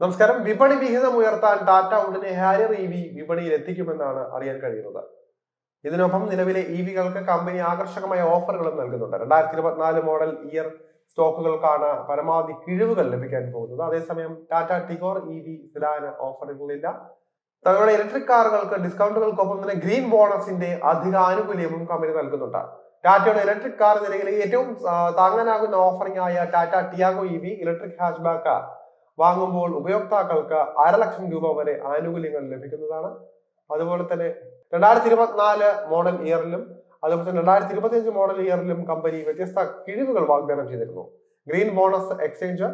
നമസ്കാരം. വിപണി വിഹിതം ഉയർത്താൻ ടാറ്റ ഉടനെ ഹാരിയർ ഇ വി വിപണിയിൽ എത്തിക്കുമെന്നാണ് അറിയാൻ കഴിയുന്നത്. ഇതിനൊപ്പം നിലവിലെ ഇ വികൾക്ക് കമ്പനി ആകർഷകമായ ഓഫറുകളും നൽകുന്നുണ്ട്. രണ്ടായിരത്തി ഇരുപത്തിനാല് മോഡൽ ഇയർ സ്റ്റോക്കുകൾക്കാണ് പരമാവധി കിഴിവുകൾ ലഭിക്കാൻ പോകുന്നത്. അതേസമയം ടാറ്റ ടിഗോർ ഇ വി സിഡാന് ഓഫറുകളില്ല തങ്ങളുടെ ഇലക്ട്രിക് കാറുകൾക്ക് ഡിസ്കൗണ്ടുകൾക്കൊപ്പം തന്നെ ഗ്രീൻ ബോണസിന്റെ അധിക ആനുകൂല്യവും കമ്പനി നൽകുന്നുണ്ട്. ടാറ്റയുടെ ഇലക്ട്രിക് കാർ നിലയിലെ ഏറ്റവും താങ്ങാനാകുന്ന ഓഫറിംഗ് ആയ Tata Tiago E V electric hatchback വാങ്ങുമ്പോൾ ഉപയോക്താക്കൾക്ക് അരലക്ഷം രൂപ വരെ ആനുകൂല്യങ്ങൾ ലഭിക്കുന്നതാണ്. അതുപോലെ തന്നെ രണ്ടായിരത്തി ഇരുപത്തിനാല് മോഡൽ ഇയറിലും അതുപോലെ തന്നെ രണ്ടായിരത്തി ഇരുപത്തിയഞ്ച് മോഡൽ ഇയറിലും കമ്പനി വ്യത്യസ്ത കിഴിവുകൾ വാഗ്ദാനം ചെയ്തിരുന്നു. Green bonus exchange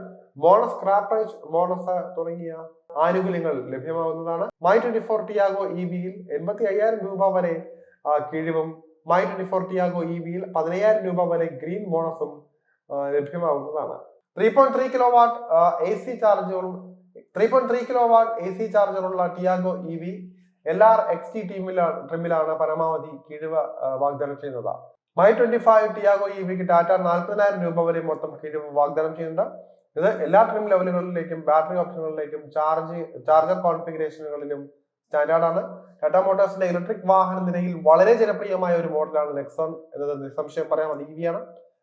bonus scrappage bonus തുടങ്ങിയ ആനുകൂല്യങ്ങൾ ലഭ്യമാവുന്നതാണ്. My twenty four Tiago E ബിയിൽ എൺപത്തി അയ്യായിരം രൂപ വരെ കിഴിവും my twenty four Tiago E ബിയിൽ പതിനയ്യായിരം രൂപ വരെ ഗ്രീൻ ബോണസും ലഭ്യമാവുന്നതാണ്. Three point three kilowatt A C ചാർജറും three point three kilowatt A C ചാർജറുള്ള Tiago E V L R X T ടീമിലാണ് ട്രിമ്മിലാണ് പരമാവധി കിഴിവ് വാഗ്ദാനം ചെയ്യുന്നത്. My twenty five Tiago E വിക്ക് ടാറ്റ നാൽപ്പതിനായിരം രൂപ വരെ മൊത്തം കിഴിവ് വാഗ്ദാനം ചെയ്യുന്നുണ്ട്. ഇത് എല്ലാ ട്രിം ലെവലുകളിലേക്കും ബാറ്ററി ഓപ്ഷനുകളിലേക്കും ചാർജ് ചാർജർ കോൺഫിഗറേഷനുകളിലും സ്റ്റാൻഡേർഡ് ആണ്. ടാറ്റ മോട്ടോഴ്സിന്റെ ഇലക്ട്രിക് വാഹന നിരയിൽ വളരെ ജനപ്രിയമായ ഒരു മോഡലാണ് നെക്സോൺ എന്നത്. നിസ്സംശയം പറയാൻ അത് ഇ ആണ്.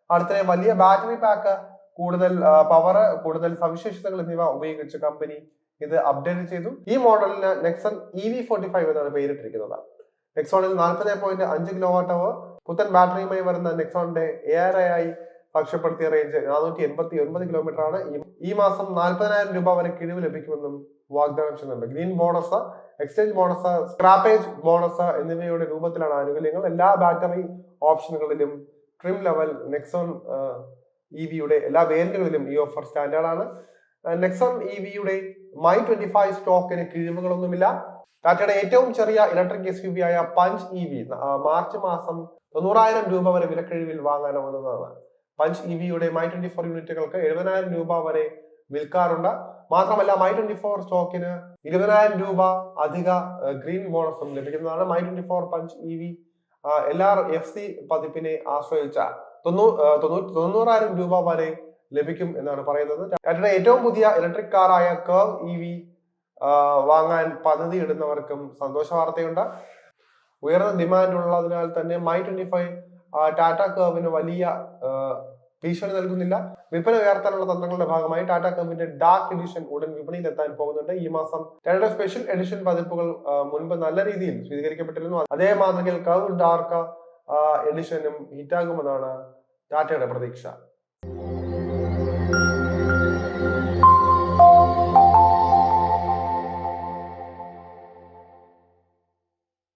അടുത്തിടെ വലിയ ബാറ്ററി പാക്ക് കൂടുതൽ പവർ കൂടുതൽ സവിശേഷതകൾ എന്നിവ ഉപയോഗിച്ച് കമ്പനി ഇത് അപ്ഡേറ്റ് ചെയ്തു. ഈ മോഡലിന് Nexon E V forty five എന്നാണ് പേരിട്ടിരിക്കുന്നത്. നെക്സോണിൽ നാൽപ്പത് പോയിന്റ് അഞ്ച് കിലോ വാട്ട് അവർ പുത്തൻ ബാറ്ററിയുമായി വരുന്ന നെക്സോണിന്റെ എ ആർ ആയി സാക്ഷ്യപ്പെടുത്തിയ റേഞ്ച് നാനൂറ്റി എൺപത്തി ഒൻപത് കിലോമീറ്റർ ആണ്. ഈ മാസം നാൽപ്പതിനായിരം രൂപ വരെ കിഴിവ് ലഭിക്കുമെന്നും വാഗ്ദാനം ചെയ്യുന്നുണ്ട്. Green bonus exchange bonus scrappage bonus എന്നിവയുടെ രൂപത്തിലാണ് ആനുകൂല്യങ്ങൾ. എല്ലാ ബാറ്ററി ഓപ്ഷനുകളിലും ട്രിം ലെവൽ നെക്സോൺ ഇ വിയുടെ എല്ലാ വേരിയന്റുകളിലും ഈ ഓഫർ സ്റ്റാൻഡേർഡ് ആണ്. നെക്സൺ ഇ വിയുടെ മൈ ട്വന്റി ഫൈവ് സ്റ്റോക്കിന് കിഴിവുകളൊന്നുമില്ല ടാറ്റയുടെ ഏറ്റവും ചെറിയ ഇലക്ട്രിക് എസ് യു വി ആയ പഞ്ച് ഇ വി മാർച്ച് മാസം തൊണ്ണൂറായിരം രൂപ വരെ വിലക്കിഴിവിൽ വാങ്ങാനാവുന്നതാണ് പഞ്ച് ഇ വിയുടെ മൈ ട്വന്റി ഫോർ യൂണിറ്റുകൾക്ക് എഴുപതിനായിരം രൂപ വരെ വിൽക്കാറുണ്ട്. മാത്രമല്ല മൈ ട്വന്റി ഫോർ സ്റ്റോക്കിന് ഇരുപതിനായിരം രൂപ അധിക ഗ്രീൻ ബോണസും ലഭിക്കുന്നതാണ് my twenty four Punch E V L R F C പതിപ്പിനെ ആശ്രയിച്ച തൊണ്ണൂറായിരം രൂപ വരെ ലഭിക്കും എന്നാണ് പറയുന്നത്. ടാറ്റയുടെ ഏറ്റവും പുതിയ ഇലക്ട്രിക് കാറായ കർവ് ഇ വി വാങ്ങാൻ പദ്ധതി ഇടുന്നവർക്കും സന്തോഷ വാർത്തയുണ്ട്. ഉയർന്ന ഡിമാൻഡ് ഉള്ളതിനാൽ തന്നെ മൈ ട്വന്റി ഫൈവ് ടാറ്റ കർവിന് വലിയ ഭീഷണി നൽകുന്നില്ല. വിൽപ്പന ഉയർത്താനുള്ള തന്ത്രങ്ങളുടെ ഭാഗമായി ടാറ്റ കർവിന്റെ ഡാർക്ക് എഡിഷൻ ഉടൻ വിപണിയിൽ എത്താൻ പോകുന്നുണ്ട്. ഈ മാസം ടാറ്റയുടെ സ്പെഷ്യൽ എഡിഷൻ പതിപ്പുകൾ മുൻപ് നല്ല രീതിയിൽ സ്വീകരിക്കപ്പെട്ടിരുന്നു. അതേ മാതൃകയിൽ കവ് ഡാർക്ക് എഡിഷനും ഹിറ്റാകുമെന്നാണ് ടാറ്റയുടെ പ്രതീക്ഷ.